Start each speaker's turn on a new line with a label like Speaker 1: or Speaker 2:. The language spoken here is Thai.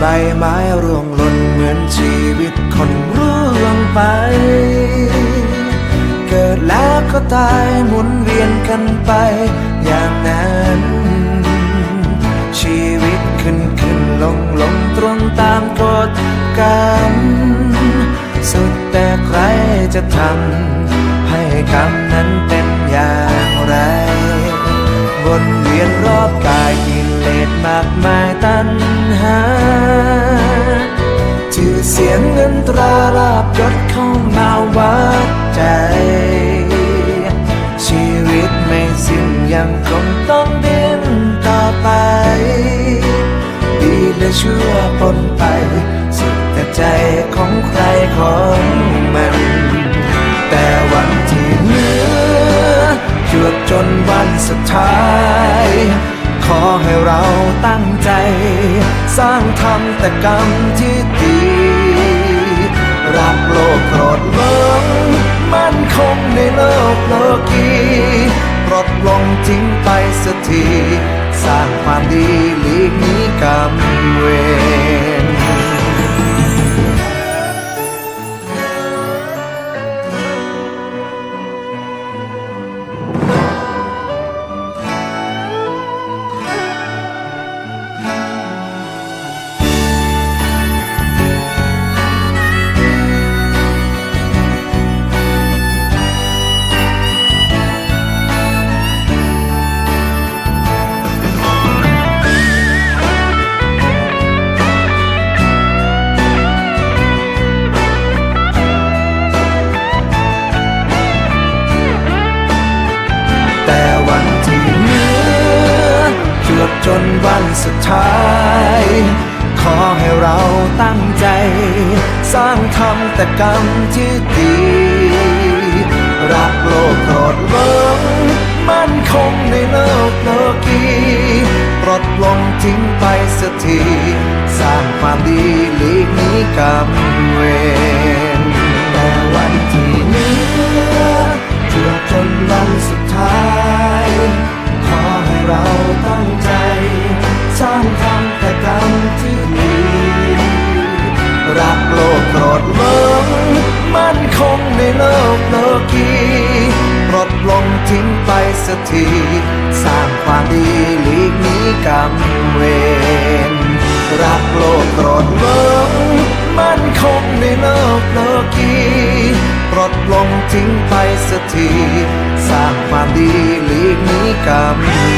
Speaker 1: ใบไม้ร่วงหล่นเหมือนชีวิตคนร่วงไป เกิดแล้วก็ตายหมุนเวียนกันไปอย่างนั้น ชีวิตขึ้นขึ้นลงลงตรงตามกฎกรรมสุดแต่ใครจะทำให้กรรมนั้นเป็นอย่างไรวนเวียนรอบกายกิเลสมากมายตัณ งเงินตราลาบยศเข้ามาวัดใจ ชีวิตไม่สิ้นยังคงต้องดิ้นต่อไป ดีและชั่วปนไป สุดแต่ใจของใครของมัน แต่วันที่เหลือจวบจนวันสุดท้ายขอให้เราตั้งใจ สร้างทำแต่กรรมที่ดี รักโลกโกรธหลงมันคงในโลกโลกีปลดลงทิ้งไปสักที สร้างความดีหลีกนี้ จนวันสุดท้าย ขอให้เราตั้งใจ สร้างทำแต่กรรมที่ดี รักโลกโกรธหลงมั่นคงในโลกโลกีปลดลงทิ้งไปสักที สร้างความดีหลีกนีกรรมเวร โลกโกรธหลงมั่นคงในโลกโลกีปลดลงทิ้งไปสักที สร้างความดีหลีกนี้กรรมเวรรักโลกโกรธลงมั่นคงในโลกโลกีปลดลงทิ้งไปสักที สร้างความดีหลีกนี้กรรม